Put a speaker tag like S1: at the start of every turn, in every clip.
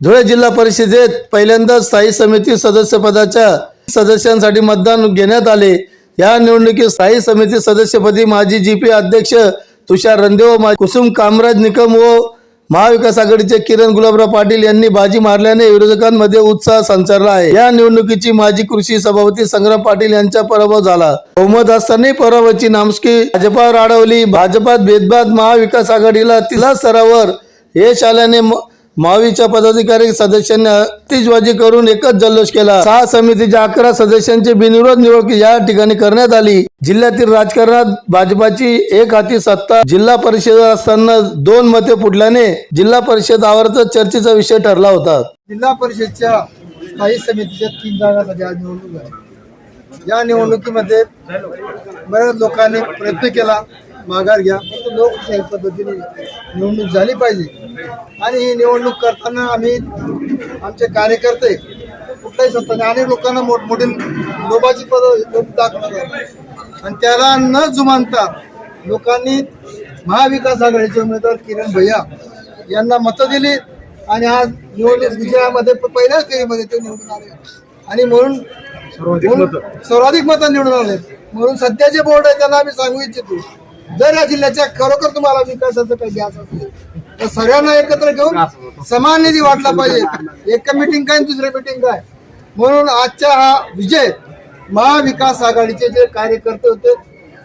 S1: धुळे जिल्हा परिषदेत पहिल्यांदाच स्थायी समिती सदस्यपदाच्या सदस्यांसाठी मतदान घेण्यात आले. या निवडणुकीत स्थायी समिती सदस्यपदी माजी जीपी अध्यक्ष तुषार रंदे व कुसुम कामराज निकम व महाविकास आघाडीचे किरण गुलाबराव पाटील यांनी बाजी मारल्याने विरोधकांमध्ये उत्साह संचारला आहे. या निवडणुकीची माजी कृषी सभापती संग्राम पाटील यांचा पराभव झाला. बहुमत असतानाही पराभवाची नामस्की भाजपावर अडवली भाजपात भेदभाद महाविकास आघाडीला तिला स्तरावर यश आल्याने महावीच्या पदाधिकारी सदस्यांनी अतिशबाजी करून एकच जल्लोष केला. सहा समितीच्या अकरा सदस्यांची बिनविरोध निवड या ठिकाणी करण्यात आली. जिल्ह्यातील राजकारणात भाजपाची एक हाती सत्ता. जिल्हा परिषद असताना दोन मते फुटल्याने जिल्हा परिषद आवर्त चर्चेचा विषय ठरला होता.
S2: जिल्हा परिषदच्या स्थायी समितीच्या तीन जागांसाठी आज निवडणूक आहे या निवडणुकीमध्ये बऱ्याच लोकांनी प्रयत्न केला. माघार घ्या. परंतु लोकशाही पद्धतीने निवडणूक झाली पाहिजे. आणि ही निवडणूक करताना आम्ही आमचे कार्यकर्ते कुठल्याही सत्ताने अनेक लोकांना मोठमोठी लोभाची पद आली. आणि त्याला न जुमानता लोकांनी महाविकास आघाडीचे उमेदवार किरण भैया यांना मतं दिली आणि आज निवडणूक विजयामध्ये पहिल्याच फेरीमध्ये ते निवडून आले. आणि म्हणून म्हणून सर्वाधिक मतं निवडून आले. म्हणून सध्याचे बोर्ड आहे त्यांना आम्ही सांगू इच्छितो. जर या जिल्ह्याच्या खरोखर तुम्हाला विकासाचं काही द्यायचं असेल तर सगळ्यांना एकत्र घेऊन समान निधी वाटला पाहिजे. एक मिटिंग काय दुसरी मिटिंग काय? म्हणून आजचा हा विजय महाविकास आघाडीचे जे कार्यकर्ते होते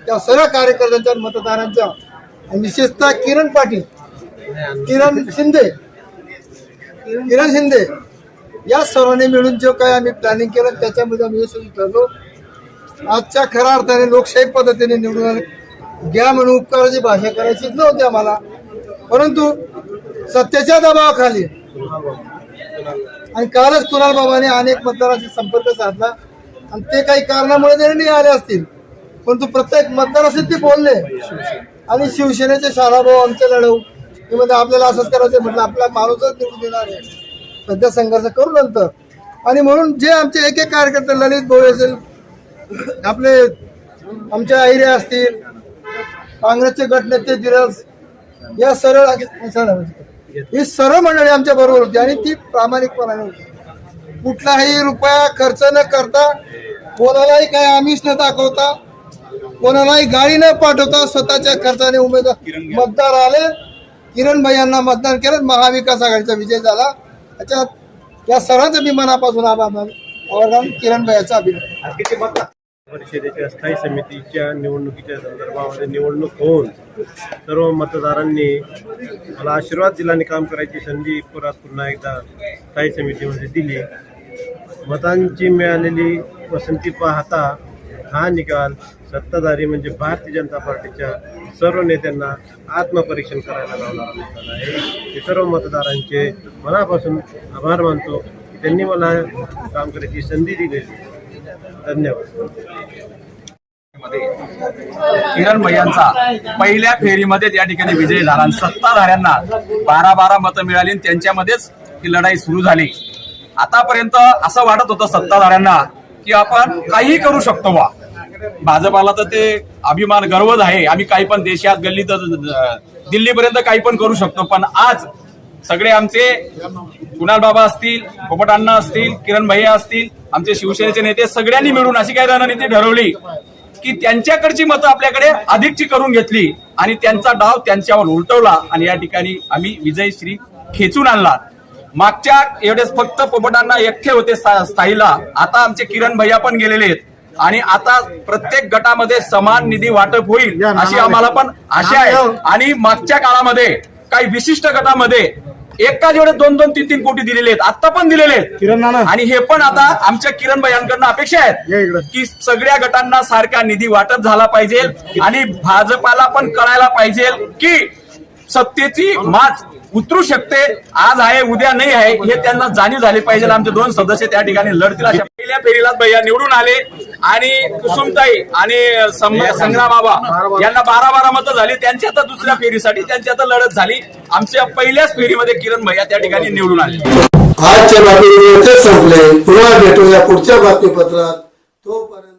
S2: त्या सर्व कार्यकर्त्यांच्या मतदारांच्या आणि विशेषतः किरण पाटील किरण शिंदे किरण शिंदे या सर्वांनी मिळून जो काही आम्ही प्लॅनिंग केलं त्याच्यामध्ये आम्ही यशस्वी ठरलो. आजच्या खऱ्या अर्थाने लोकशाही पद्धतीने निवडून आले. घ्या म्हणून उपकाराची भाषा करायचीच नव्हती आम्हाला. परंतु सत्तेच्या दबावाखाली आणि कालच कुणाल बाबाने अनेक मतदारांशी संपर्क साधला. आणि ते काही कारणामुळे निर्णय आले असतील. परंतु प्रत्येक मतदाराशी ते बोलले. आणि शिवसेनेचे शाळाभाऊ आमचे लढवू. ते म्हणजे आपल्याला असंच करायचं म्हटलं आपला माणूसच निवडून देणार आहे. सध्या संघर्ष करू नंतर. आणि म्हणून जे आमचे एक एक कार्यकर्ते ललित भाऊ असेल आपले आमच्या आहिरे असतील काँग्रेसचे गटनेते धीरज या सरळ ही सर्व मंडळी आमच्या बरोबर होती आणि ती प्रामाणिकपणाने होती. कुठलाही रुपया खर्च न करता कोणालाही काही आमिष न दाखवता कोणालाही गाडी न पाठवता स्वतःच्या खर्चाने उमेदवार मतदार आले. किरण भाई यांना मतदान केलं. महाविकास आघाडीचा विजय झाला. त्याच्यात या सर्वांचं मी मनापासून आभार मानतो. किरण भाईचा अभिनंदन.
S3: परिषदेच्या स्थायी समितीच्या निवडणुकीच्या संदर्भामध्ये निवडणूक होऊन सर्व मतदारांनी मला आशीर्वाद दिलाने काम करायची संधी परत पुन्हा एकदा स्थायी समितीमध्ये दिली. मतांची मिळालेली पसंती पाहता हा निकाल सत्ताधारी म्हणजे भारतीय जनता पार्टीच्या सर्व नेत्यांना आत्मपरीक्षण करायला लावला आहे. सर्व मतदारांचे मनापासून आभार मानतो त्यांनी मला काम करायची संधी दिली धन्यवाद.
S4: किरण भैयांचा पहिल्या फेरीमध्येच या ठिकाणी विजय झाला. आणि सत्ताधाऱ्यांना बारा बारा मतं मिळाली आणि त्यांच्यामध्येच ही लढाई सुरू झाली. आतापर्यंत असं वाटत होतं सत्ताधाऱ्यांना की आपण काही करू शकतो बा भाजपाला तर ते अभिमान गर्वच आहे. आम्ही काही पण देशात गल्लीत दिल्लीपर्यंत काही पण करू शकतो. पण आज सगळे आमचे कुणाल बाबा असतील पोपट अण्णा असतील किरण भैया असतील आमचे शिवसेनेचे नेते सगळ्यांनी मिळून अशी काही रणनीती ठरवली की त्यांच्याकडची मतं आपल्याकडे अधिकची करून घेतली आणि त्यांचा डाव त्यांच्यावर उलटवला आणि या ठिकाणी आम्ही विजयश्री खेचून आणला. मागच्या एवढेच फक्त पोपटांना एकटे होते स्था- स्थायीला. आता आमचे किरण भैया पण गेलेले आहेत. आणि आता प्रत्येक गटामध्ये समान निधी वाटप होईल अशी आम्हाला पण आशा आहे. आणि मागच्या काळामध्ये काही विशिष्ट गटामध्ये एका जेवढे दोन दोन तीन तीन कोटी दिलेले आहेत. आता पण दिलेले आहेत. आणि हे पण आता आमच्या किरण भैयांकडनं अपेक्षा आहेत की सगळ्या गटांना सारखा निधी वाटप झाला पाहिजे आणि भाजपाला पण कळायला पाहिजे की सत्तेची माच उतरू शकते आज आहे उद्या नाही आहे हे त्यांना जाणीव झाली पाहिजे. आमचे दोन सदस्य त्या ठिकाणी लढतील. अशा पहिल्या फेरीलाच भैया निवडून आले. आणि कुसुमताई आणि संग्राम बाबा यांना बारा बारा मतं झाली. त्यांची आता दुसऱ्या फेरीसाठी त्यांची आता लढत झाली. आमच्या पहिल्याच फेरीमध्ये किरण भैया त्या ठिकाणी निवडून आले.
S1: आजच्या बातमीपत्र संपले. पुन्हा भेटूया पुढच्या बातमीपत्रात. तोपर्यंत